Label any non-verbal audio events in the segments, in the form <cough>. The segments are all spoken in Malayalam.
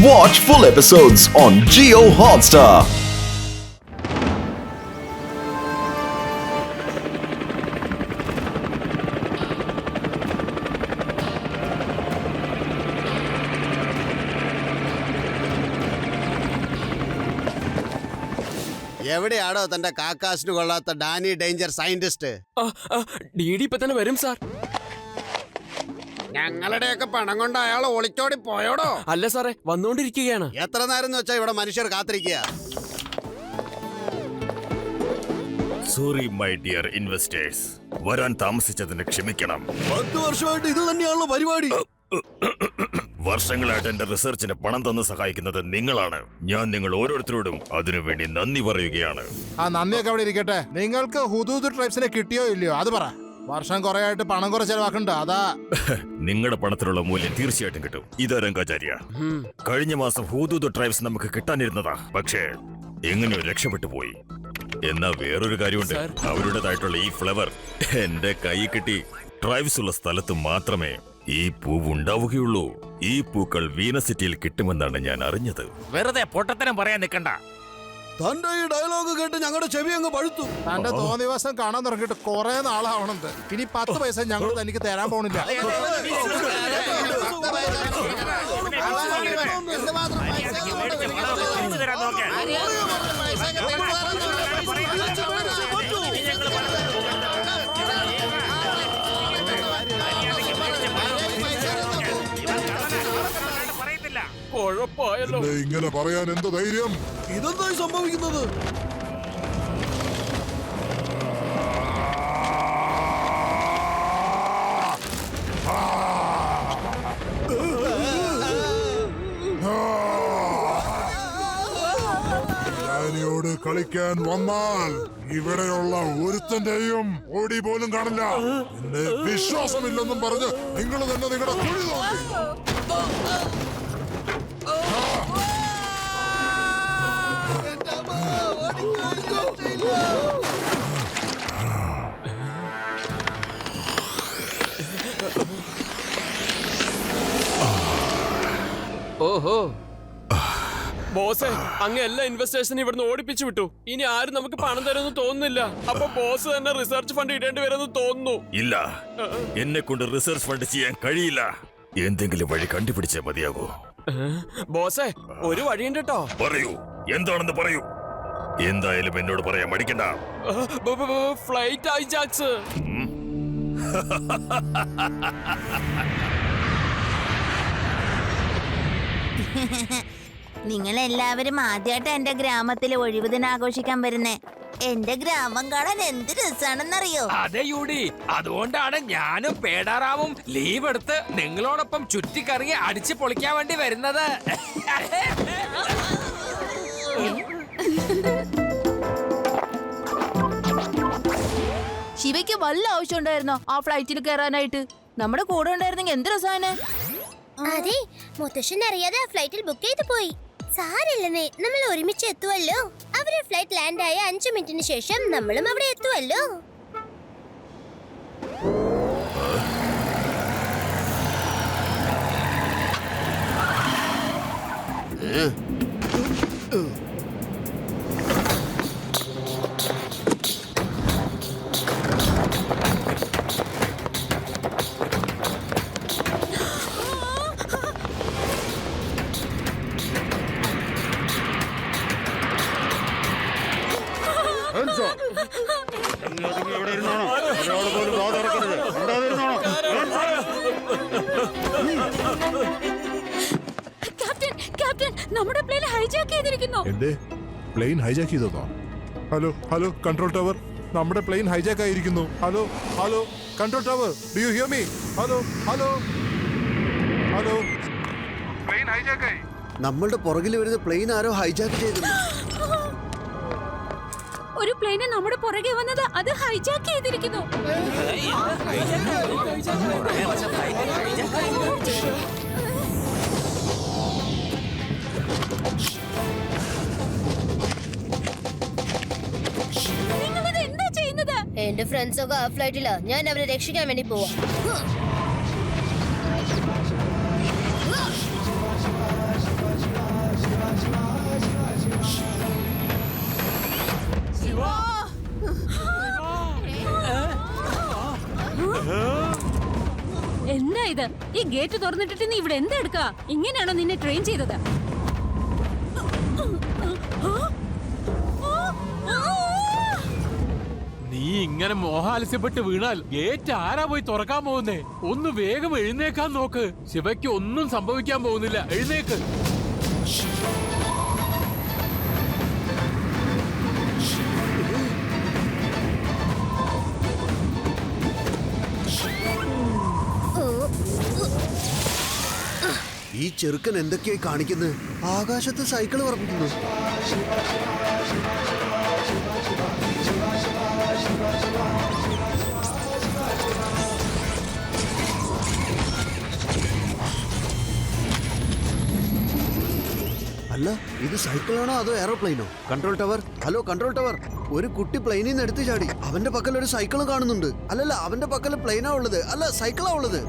Watch full episodes on Geo Hotstar. എവിടെയാടോ തന്റെ കാക്കാശിന് കൊള്ളാത്ത Danny danger scientist D D ഇപ്പൊ തന്നെ വരും സാർ ഞങ്ങളുടെയൊക്കെ പണം കൊണ്ട് അയാൾ ഒളിച്ചോടി പോയോടോ? അല്ല സാറേ വന്നുകൊണ്ടിരിക്കുകയാണ് എത്ര നേരം എന്ന് വെച്ചാ ഇവിടെ മനുഷ്യർ കാത്തിരിക്കുക? സോറി മൈ ഡിയർ ഇൻവെസ്റ്റേഴ്സ് വരാൻ താമസിച്ചതിന് ക്ഷമിക്കണം. പത്ത് വർഷമായിട്ട് ഇത് തന്നെയാണല്ലോ പരിപാടി. വർഷങ്ങളായിട്ട് എന്റെ റിസർച്ചിന് പണം തന്ന് സഹായിക്കുന്നത് നിങ്ങളാണ്. ഞാൻ നിങ്ങൾ ഓരോരുത്തരോടും അതിനുവേണ്ടി നന്ദി പറയുകയാണ്. ആ നന്ദിയൊക്കെ അവിടെ ഇരിക്കട്ടെ. നിങ്ങൾക്ക് ഹുദൂദ് ട്രൈബ്സിനെ കിട്ടിയോ ഇല്ലയോ? അത് പറ. വർഷം കുറെ ആയിട്ട് പണം കുറെ ചെലവാക്കണ്ട അതാ. <laughs> നിങ്ങളുടെ പണത്തിലുള്ള മൂല്യം തീർച്ചയായിട്ടും കിട്ടും. ഇത് രംഗാചാര്യ. കഴിഞ്ഞ മാസം ഹൂദൂത് ട്രൈബ്സ് നമുക്ക് കിട്ടാനിരുന്നതാ. പക്ഷേ എങ്ങനെയോ രക്ഷപ്പെട്ടു പോയി. എന്നാ വേറൊരു കാര്യമുണ്ട്. അവരുടേതായിട്ടുള്ള ഈ ഫ്ലവർ എന്റെ കൈ കിട്ടി. ട്രൈബ്സ് ഉള്ള സ്ഥലത്ത് മാത്രമേ ഈ പൂവ് ഉണ്ടാവുകയുള്ളൂ ഈ പൂക്കൾ വീനസിറ്റിയിൽ കിട്ടുമെന്നാണ് ഞാൻ അറിഞ്ഞത്. വെറുതെ പൊട്ടത്തരം പറയാൻ നിൽക്കണ്ട തന്റെ ഈ ഡയലോഗ് കേട്ട് ഞങ്ങളുടെ ചെവി അങ്ങ് പഴുത്തു. തന്റെ തോന്നിയ ദിവസം കാണാൻ തുടങ്ങിയിട്ട് കുറെ നാളാവണത് ഇനി പത്ത് പൈസ ഞങ്ങൾ തനിക്ക് തരാൻ പോണില്ല. തിരിച്ചു തരാൻ നോക്ക്. കുഴപ്പമായല്ലോ ഇങ്ങനെ പറയാൻ എന്ത് ധൈര്യം? ഇതെന്തായി സംഭവിക്കുന്നത്? ഞാനിയോട് കളിക്കാൻ വന്നാൽ ഇവിടെയുള്ള ഒരുത്തന്റെയും ഓടി പോലും കാണില്ല. എന്നെ വിശ്വാസമില്ലെന്നും പറഞ്ഞ് നിങ്ങൾ തന്നെ നിങ്ങളുടെ കുഴി നോക്കി. ഓഹോ. ബോസ് അങ്ങ് എല്ലാ ഇൻവെസ്റ്റേഴ്സിനും ഇവിടുന്ന് ഓടിപ്പിച്ചു വിട്ടു. ഇനി ആരും നമുക്ക് പണം തരുമെന്ന് തോന്നുന്നില്ല. അപ്പൊ ബോസ് തന്നെ റിസർച്ച് ഫണ്ട് ഇടേണ്ടി വരുമെന്ന് തോന്നുന്നു. ഇല്ല. എന്നെ കൊണ്ട് റിസർച്ച് ഫണ്ട് ചെയ്യാൻ കഴിയില്ല. എന്തെങ്കിലും വഴി കണ്ടുപിടിച്ചേ മതിയാകൂ ബോസേ ഒരു വഴിയുണ്ട് കേട്ടോ പറയൂ. എന്താണെന്ന് പറയൂ. എന്തായാലും എന്നോട് പറയാൻ മടിക്കണ്ട. ഫ്ലൈറ്റ് ആയി ചാക്സ് നിങ്ങൾ എല്ലാവരും ആദ്യമായിട്ട് എന്റെ ഗ്രാമത്തിൽ ഒഴിവ് ദിനം ആഘോഷിക്കാൻ വരുന്നേ. എന്റെ ഗ്രാമം കാണാൻ എന്ത് രസാണെന്നറിയോ? അതെ യൂടി. അതുകൊണ്ടാണ് ഞാനും പേടാറാവും ലീവ് എടുത്ത് നിങ്ങളോടൊപ്പം ചുറ്റിക്കറങ്ങി അടിച്ചു പൊളിക്കാൻ വേണ്ടി വരുന്നത്. ശിവയ്ക്ക് വല്ല ആവശ്യം ഉണ്ടായിരുന്നോ ആ ഫ്ലൈറ്റിൽ കയറാനായിട്ട്? നമ്മുടെ കൂടെ ഉണ്ടായിരുന്നെങ്കിൽ എന്ത് രസാണ് അതെ മുത്തശ്ശൻ അറിയാതെ ആ ഫ്ലൈറ്റിൽ ബുക്ക് ചെയ്ത് പോയി. സാരില്ലെന്നേ നമ്മൾ ഒരുമിച്ച് എത്തുമല്ലോ അവർ ഫ്ലൈറ്റ് ലാൻഡ് ആയ അഞ്ചു മിനിറ്റിന് ശേഷം നമ്മളും അവിടെ എത്തുമല്ലോ എത്തുവല്ലോ ക്യാപ്റ്റൻ ക്യാപ്റ്റൻ നമ്മുടെ പ്ലെയിൻ ഹൈജാക്ക് ചെയ്തിരിക്കുന്നു. എന്തേ? പ്ലെയിൻ ഹൈജാക്ക് ചെയ്തോ ഹലോ ഹലോ കൺട്രോൾ ടവർ. നമ്മുടെ പ്ലെയിൻ ഹൈജാക്ക് ആയിരിക്കുന്നു. Hello hello control tower. Do you hear me hello hello hello. നമ്മളുടെ പുറകിൽ വരുന്ന പ്ലെയിൻ ആരോ ഹൈജാക്ക് ചെയ്തു ഒരു പ്ലെയിന് നമ്മുടെ പുറകെ വന്നത് അത് ഹൈജാക്ക് ചെയ്തിരിക്കുന്നു. നിങ്ങളിത് എന്താ ചെയ്യുന്നത്? എന്റെ ആ ഫ്ലൈറ്റിലാ ഞാൻ അവരെ രക്ഷിക്കാൻ വേണ്ടി പോവാ. എന്താ ഇത്? ഈ ഗേറ്റ് തുറന്നിട്ടിട്ട് നീ ഇവിടെ എന്താ എടുക്ക? ഇങ്ങനെയാണോ നിന്നെ ട്രെയിൻ ചെയ്തത്? നീ ഇങ്ങനെ മോഹാലസ്യപ്പെട്ട് വീണാൽ ഗേറ്റ് ആരാ പോയി തുറക്കാൻ പോകുന്നേ? ഒന്ന് വേഗം എഴുന്നേക്കാൻ നോക്ക്. ശിവയ്ക്ക് ഒന്നും സംഭവിക്കാൻ പോകുന്നില്ല. എഴുന്നേക്ക്. ഈ ചെറുക്കൻ എന്തൊക്കെയായി കാണിക്കുന്നത് ആകാശത്ത് സൈക്കിൾ പറപ്പിക്കുന്നു. അല്ല ഇത് സൈക്കിളാണോ അതോ എയറോപ്ലെയിനോ? Control tower? Hello control tower. ഒരു കുട്ടി പ്ലെയിനിൽ നിന്ന് എടുത്ത് ചാടി. അവന്റെ പക്കൽ ഒരു സൈക്കിൾ കാണുന്നുണ്ട്. അല്ലല്ല അവന്റെ പക്കൽ പ്ലെയിനാ ഉള്ളത്. അല്ല സൈക്കിളാ ഉള്ളത്.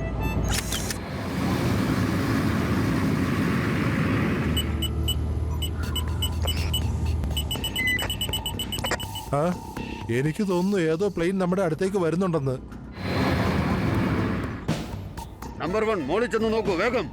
ആ എനിക്ക് തോന്നുന്നു ഏതോ പ്ലെയിൻ നമ്മുടെ അടുത്തേക്ക് വരുന്നുണ്ടെന്ന്. നമ്പർ വൺ മോളിൽ ചെന്ന് നോക്കൂ വേഗം.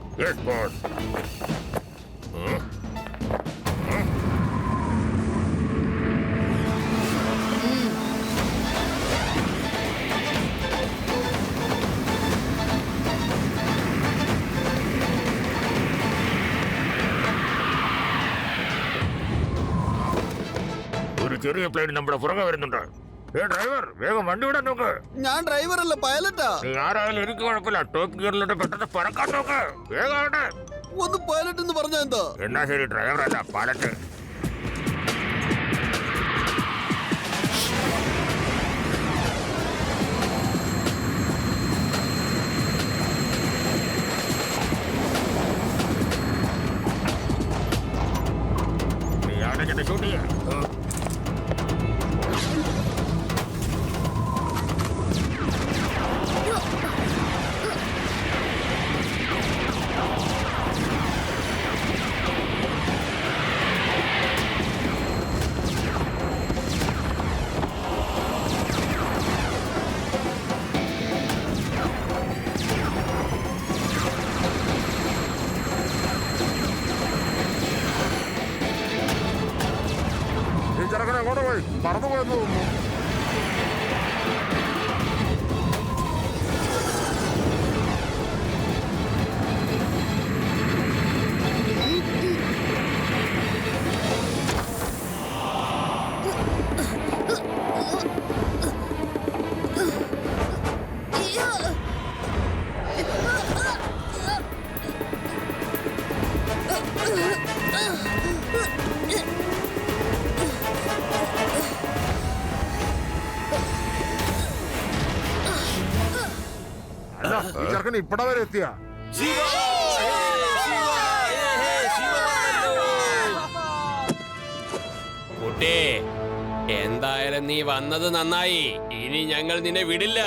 ഒരു പ്ലെയിൻ നമ്മുടെ പുറകെ വരുന്നുണ്ട്. ഏ ഡ്രൈവർ വേഗം വണ്ടി വിടാൻ നോക്ക്. ഞാൻ ഡ്രൈവർ അല്ല പൈലറ്റാ നീ ആരായാലും എനിക്ക് കുഴപ്പമില്ല. ടോപ്പ് ഗിയറിലോട്ട് പെട്ടെന്ന് പറക്കാൻ നോക്ക്. വേഗം ആവട്ടെ. ഒന്ന് പൈലറ്റ് എന്ന് പറഞ്ഞാ എന്താ? എന്നാ ശരി ഡ്രൈവർ അല്ല പാലറ്റ് ഈ ചെറുക്കൻ എങ്ങോട്ട് പോയി പറന്നു പോയെന്ന് തോന്നുന്നു. ഈ ചെറുക്കൻ ഇപ്പടെ വരെ എത്തിയ? കുട്ടി എന്തായാലും നീ വന്നത് നന്നായി. ഇനി ഞങ്ങൾ നിന്നെ വിടില്ല.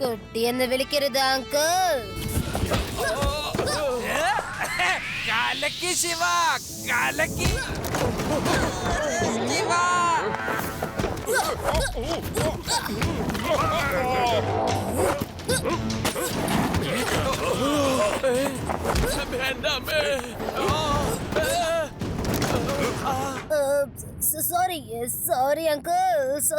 കുട്ടിയെന്ന് വിളിക്കരുത് അങ്കിൾ. കലക്കി ശിവ കലക്കി. ശിവ. എന്റെ <laughs> അമ്മേ sorry sorry uncle so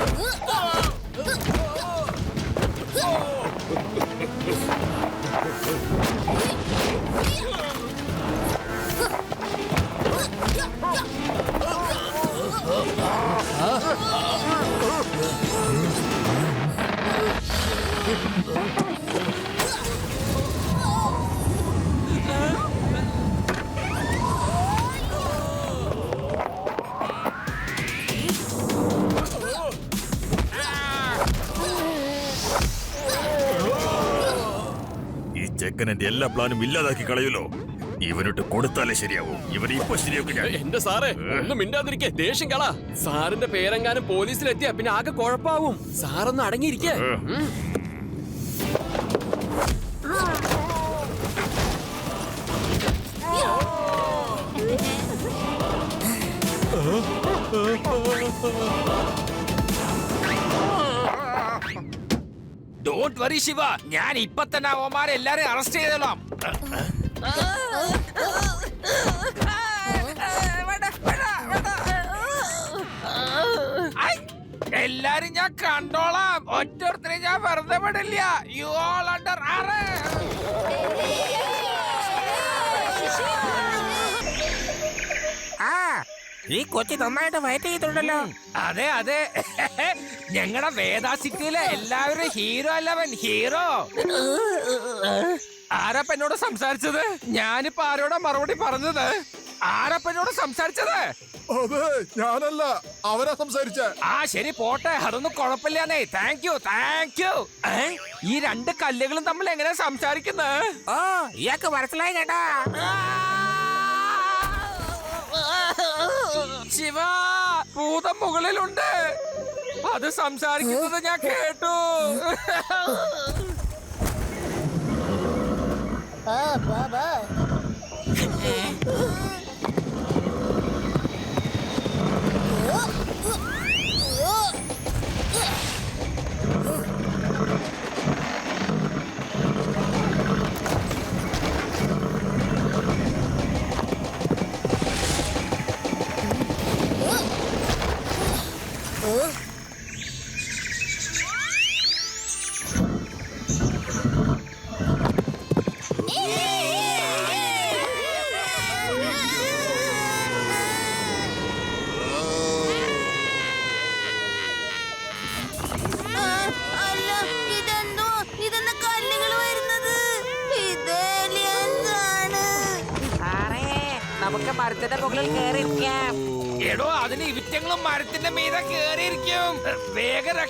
sorry എല്ലാ പ്ലാനും ഇല്ലാതാക്കി കളയുമല്ലോ ഇവനിട്ട് കൊടുത്താലേ ശരിയാവും. ഇവനെ ഇപ്പൊ ശരിയാക്കും ഞാൻ. എന്റെ സാറേ ഒന്നും മിണ്ടാതിരിക്കേ ദേഷ്യം കള. സാറിന്റെ പേരെങ്ങാനും പോലീസിലെത്തിയ പിന്നെ ആകെ കുഴപ്പാവും. സാറൊന്ന് അടങ്ങിയിരിക്കേ. ഉം. ഡോണ്ട് വറി ശിവ ഞാൻ ഇപ്പൊ തന്നെ അവന്മാരെ എല്ലാരെയും അറസ്റ്റ് ചെയ്തോളാം. എല്ലാരും ഞാൻ കണ്ടോളാം. ഒറ്റ ഞാൻ വെറുതെ വിടില്ല. യു ഓൾ അണ്ടർ ആ ഈ കൊച്ചി നന്നായിട്ട് ഫൈറ്റ് ചെയ്തിട്ടുണ്ടല്ലോ. അതെ അതെ. <laughs> ഞങ്ങളുടെ വേദാ സിറ്റിയിലെ എല്ലാവരും ഹീറോ അല്ലവൻ ഹീറോ ആരപ്പ എന്നോട് സംസാരിച്ചത്? ഞാനിപ്പോ ആരോടാ മറുപടി പറഞ്ഞത്? ആരപ്പ എന്നോട് സംസാരിച്ചത്? അതെ ഞാനല്ല. അവരാ സംസാരിച്ച. ആ ശരി പോട്ടെ. അതൊന്നും കുഴപ്പമില്ലാന്നേ. താങ്ക് യു താങ്ക് യു ഈ രണ്ട് കല്ലുകളും തമ്മിൽ എങ്ങനെ സംസാരിക്കുന്നത് ഓ ഇയാൾക്ക് മനസ്സിലായി കേട്ടാ. ശിവ ഭൂതം മുകളിലുണ്ട്. അത് സംസാരിക്കുന്നത് ഞാൻ കേട്ടു. ആ ബാ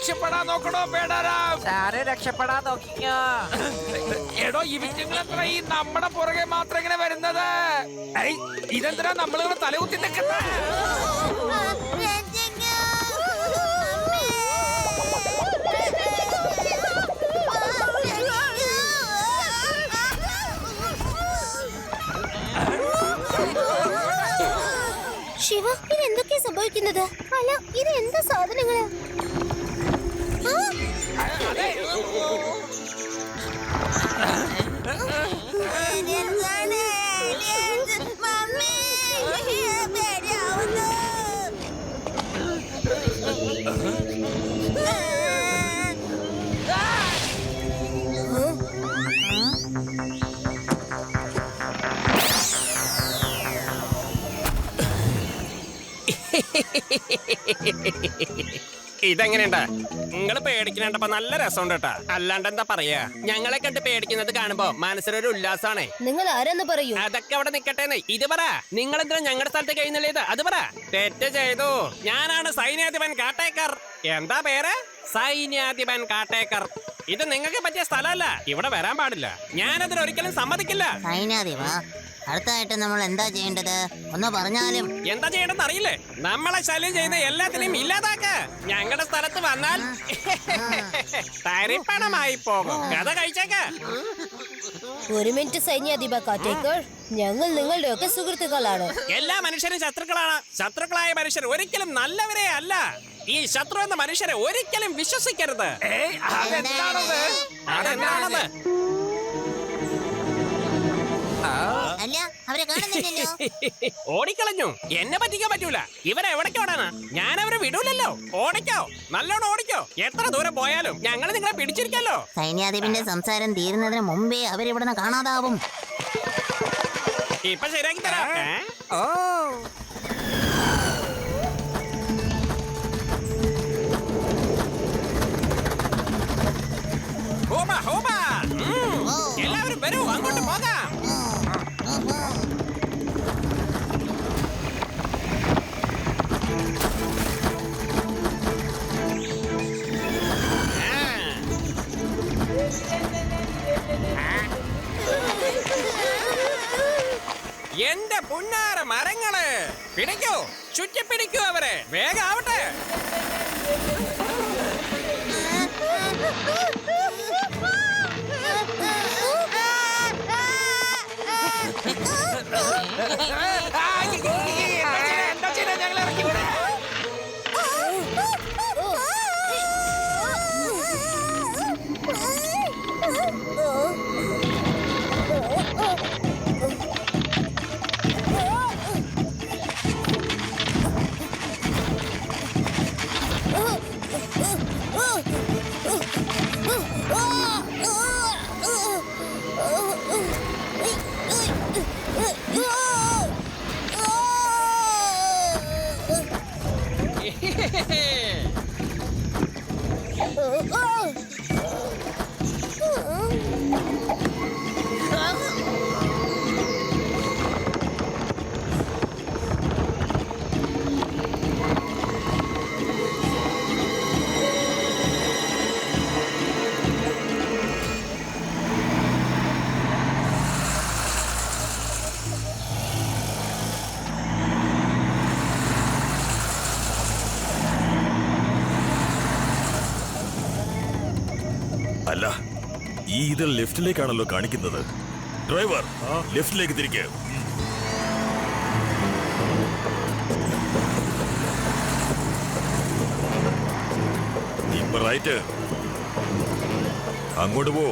രക്ഷപ്പെടാൻ നോക്കണോ പേടാരാം? സാറ് രക്ഷപ്പെടാൻ നോക്കിക്കോ. എടോ ഈ എത്ര ഈ നമ്മുടെ പുറകെ മാത്രം ഇങ്ങനെ വരുന്നത്? ഐ, ഇതെന്തിനാ നമ്മളിവിടെ തലകുത്തി നിൽക്കുന്നത്. ശിവ ഇത് എന്തൊക്കെയാ സംഭവിക്കുന്നത്? അല്ല ഇത് എന്താ സാധനങ്ങൾ? ഇതെങ്ങനെയുണ്ട്? നിങ്ങൾ പേടിക്കണണ്ടപ്പോ നല്ല രസമുണ്ട് കേട്ടാ. അല്ലാണ്ട് എന്താ പറയാ? ഞങ്ങളെ കണ്ട് പേടിക്കുന്നത് കാണുമ്പോ മനസ്സിലൊരു ഉല്ലാസാണേ. നിങ്ങൾ ആരെന്ന് പറയൂ? അതൊക്കെ അവിടെ നിക്കട്ടെ ഇത് പറ. നിങ്ങൾ എന്തിനാ ഞങ്ങളുടെ സ്ഥലത്ത് കഴിയുന്നില്ല അത് പറ. തെറ്റ് ചെയ്തു. ഞാനാണ് സൈന്യാധിപൻ കാട്ടേക്കർ. എന്താ പേര്? സൈന്യാധിപൻ കാട്ടേക്കർ. ഇത് നിങ്ങൾക്ക് പറ്റിയ സ്ഥലമല്ല. ഇവിടെ വരാൻ പാടില്ല. ഞാനതിന് ഒരിക്കലും സമ്മതിക്കില്ല. സൈന്യാധിപ അടുത്തായിട്ട് നമ്മൾ എന്താ ചെയ്യേണ്ടത്? ഒന്ന് പറഞ്ഞാലും. എന്താ ചെയ്യണമെന്ന് അറിയില്ലേ? നമ്മളെ ശല്യം ചെയ്യുന്ന എല്ലാത്തിനെയും ഇല്ലാതാക്ക. ഞങ്ങളുടെ സ്ഥലത്ത് വന്നാൽ തരിപ്പണമായി പോകും. കഥ കഴിച്ചേക്ക. ഒരു മിനിറ്റ് സൈന്യാധിപ കാറ്റേക്കർ. ഞങ്ങൾ നിങ്ങളുടെ ഒക്കെ സുഹൃത്തുക്കളാണ്. എല്ലാ മനുഷ്യരും ശത്രുക്കളാണ്. ശത്രുക്കളായ മനുഷ്യർ ഒരിക്കലും നല്ലവരെ അല്ല. ഈ ശത്രു എന്ന മനുഷ്യരെ ഒരിക്കലും വിശ്വസിക്കരുത്. അതെന്താണത്? അതെന്താണത്? അല്ല അവരെ കാണുന്നില്ലല്ലോ. <laughs> ഓടിക്കളഞ്ഞു. എന്നെ പറ്റിക്കാൻ പറ്റൂല. ഇവരെ എവിടേക്ക് ഓടാനാ ഞാൻ അവരെ വിടൂലല്ലോ. ഓടിക്കോ. നല്ലോണം ഓടിക്കോ. എത്ര ദൂരം പോയാലും ഞങ്ങൾ നിങ്ങളെ പിടിച്ചിരിക്കല്ലോ. സൈന്യാധിപന്റെ സംസാരം തീരുന്നതിന് മുമ്പേ അവരിവിടുന്ന് കാണാതാവും. ഇപ്പൊ ശരിയാക്കി തരാം? ഓ ഈ ലിഫ്റ്റിലേക്കാണല്ലോ കാണിക്കുന്നത്. ഡ്രൈവർ ലെഫ്റ്റിലേക്ക് തിരികെ ഇപ്പൊ റൈറ്റ്. അങ്ങോട്ട് പോ.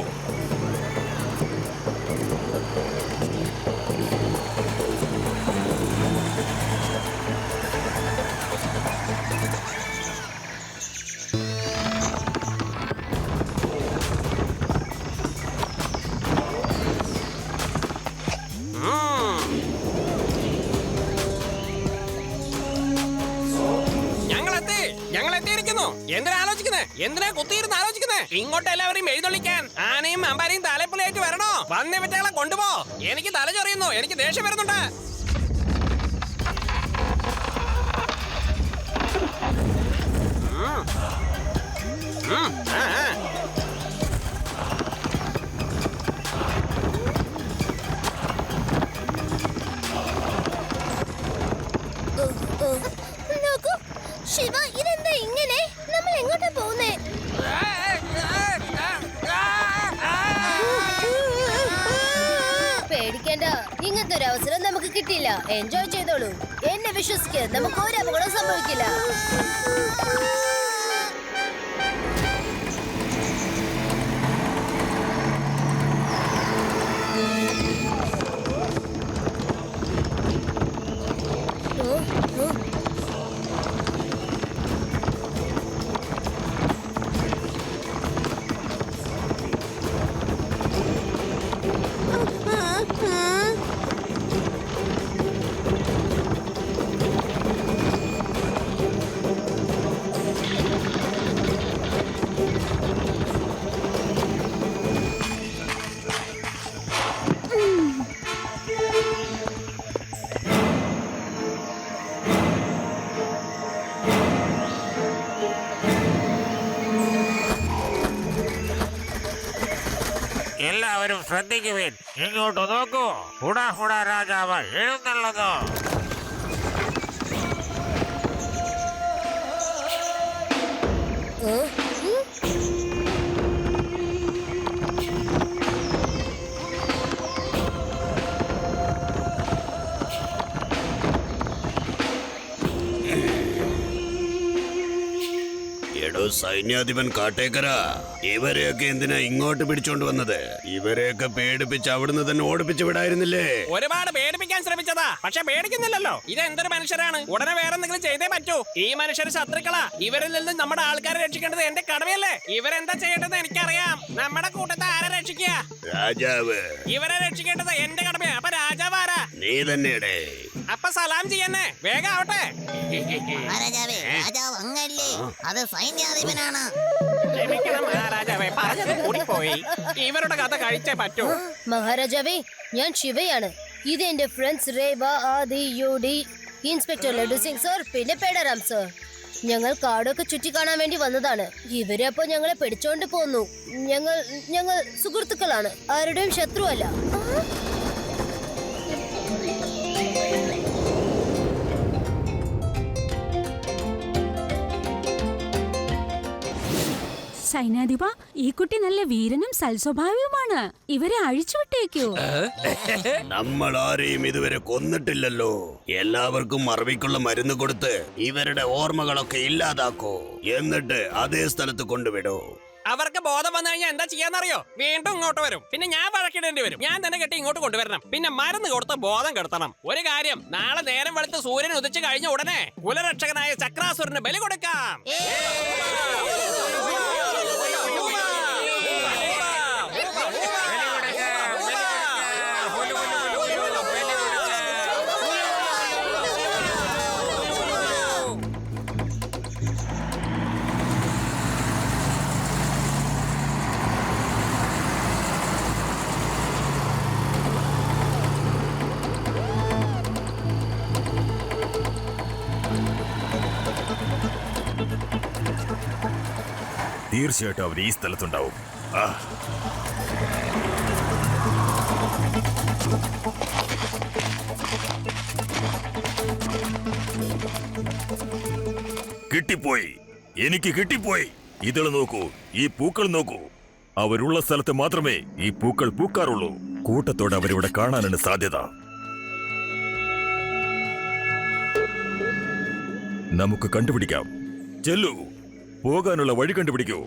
എന്തിനാ കുത്തിയിരുന്ന് ആലോചിക്കുന്നേ? ഇങ്ങോട്ട് എല്ലാവരെയും എഴുന്നള്ളിക്കാൻ ആനയും അമ്പാരിയും തലപ്പുളിയായിട്ട് വരണോ? വന്ന വിറ്റകളെ കൊണ്ടുപോ. എനിക്ക് തല ചൊറിയുന്നു. എനിക്ക് ദേഷ്യം വരുന്നുണ്ട്. എന്നെ വിശ്വസിക്ക്. നമുക്ക് ഒരു അപകടം സംഭവിക്കില്ല. എല്ലാവരും ശ്രദ്ധിക്കുവിൻ. ഇങ്ങോട്ട് നോക്കൂ. ഹുടാ ഹുടാ രാജാവ് എഴുന്നള്ളതോ? ഓ, സൈന്യാധിപൻ കാട്ടേക്കര ഇവരെയൊക്കെ എന്തിനാ ഇങ്ങോട്ട് പിടിച്ചോണ്ട് വന്നത്? ഇവരെയൊക്കെ പേടിപ്പിച്ച് അവിടുന്ന് തന്നെ ഓടിപ്പിച്ചു വിടായിരുന്നില്ലേ? ഒരുപാട് പേടിപ്പിക്കാൻ ശ്രമിച്ചതാ. പക്ഷെ പേടിക്കുന്നില്ലല്ലോ. ഇത് എന്തൊരു മനുഷ്യരാണ്? ഉടനെ വേറെ എന്തെങ്കിലും ചെയ്തേ പറ്റൂ. ഈ മനുഷ്യർ ശത്രുക്കളാ. ഇവരിൽ നിന്ന് നമ്മുടെ ആൾക്കാരെ രക്ഷിക്കേണ്ടത് എന്റെ കടമയല്ലേ? ഇവരെന്താ ചെയ്യേണ്ടത് എനിക്കറിയാം. നമ്മുടെ കൂട്ടത്തെ ആരെ രക്ഷിക്കുക രാജാവ്. ഇവരെ രക്ഷിക്കേണ്ടത് എന്റെ കടമയാ. അപ്പൊ ആരാ നീ തന്നെയടേ. അപ്പൊ സലാം ചെയ്യന്നെ. വേഗം ആവട്ടെ. മഹാരാജാവേ രാജാവ് അങ്ങല്ലേ? അത് സൈന്യാധിപനാണ്. ക്ഷമിക്കണം മഹാരാജാവേ. പറഞ്ഞത് കൂടിപ്പോയി. ഇവരുടെ കഥ കഴിച്ചേ പറ്റൂ. മഹാരാജാവേ ഞാൻ ശിവയാണ്. ഇത് എന്റെ friends Reva Adi UD inspector Laddu Singh sir പിന്നെ പേടറാം സർ. ഞങ്ങൾ കാടൊക്കെ ചുറ്റി കാണാൻ വേണ്ടി വന്നതാണ്. ഇവരെ അപ്പോൾ ഞങ്ങളെ പിടിച്ചോണ്ട് പോന്നു. ഞങ്ങൾ ഞങ്ങൾ സുഹൃത്തുക്കളാണ്. ആരുടെയും ശത്രുവല്ല. സൈനാധിപ ഈ കുട്ടി നല്ല വീരനും സൽസ്വഭാവിയുമാണ്. ഇവരെ അഴിച്ചുവിട്ടേക്കോ നമ്മൾ ആരെയും ഇതുവരെ കൊന്നിട്ടില്ലല്ലോ. എല്ലാവർക്കും മറവിക്കുള്ള മരുന്ന് കൊടുത്ത് ഇവരുടെ ഓർമ്മകളൊക്കെ ഇല്ലാതാക്കോ. എന്നിട്ട് അതേ സ്ഥലത്ത് കൊണ്ടുവിടോ. അവർക്ക് ബോധം വന്നു കഴിഞ്ഞാൽ എന്താ ചെയ്യാന്നറിയോ? വീണ്ടും ഇങ്ങോട്ട് വരും. പിന്നെ ഞാൻ വഴക്കിടേണ്ടി വരും. ഞാൻ തന്നെ കെട്ടി ഇങ്ങോട്ട് കൊണ്ടുവരണം. പിന്നെ മരുന്ന് കൊടുത്ത് ബോധം കെടുത്തണം. ഒരു കാര്യം നാളെ നേരം വെളുത്ത് സൂര്യൻ ഉദിച്ചു കഴിഞ്ഞ ഉടനെ കുലരക്ഷകനായ ചക്രാസുരന് ബലി കൊടുക്കാം. തീർച്ചയായിട്ടും അവർ ഈ സ്ഥലത്തുണ്ടാവും. കിട്ടിപ്പോയി. എനിക്ക് കിട്ടിപ്പോയി. ഇതിൽ നോക്കൂ ഈ പൂക്കൾ നോക്കൂ. അവരുള്ള സ്ഥലത്ത് മാത്രമേ ഈ പൂക്കൾ പൂക്കാറുള്ളൂ. കൂട്ടത്തോടെ അവരിവിടെ കാണാനാണ് സാധ്യത. നമുക്ക് കണ്ടുപിടിക്കാം. ചെല്ലു. പോകാനുള്ള വഴി കണ്ടുപിടിക്കൂ.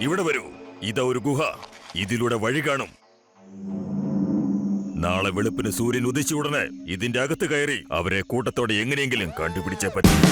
ഇവിടെ വരൂ. ഇതാ ഒരു ഗുഹ. ഇതിലൂടെ വഴി കാണും. നാളെ വെളുപ്പിന് സൂര്യൻ ഉദിച്ച ഉടനെ ഇതിന്റെ അകത്ത് കയറി അവരെ കൂട്ടത്തോടെ എങ്ങനെയെങ്കിലും കണ്ടുപിടിച്ചേ പറ്റും.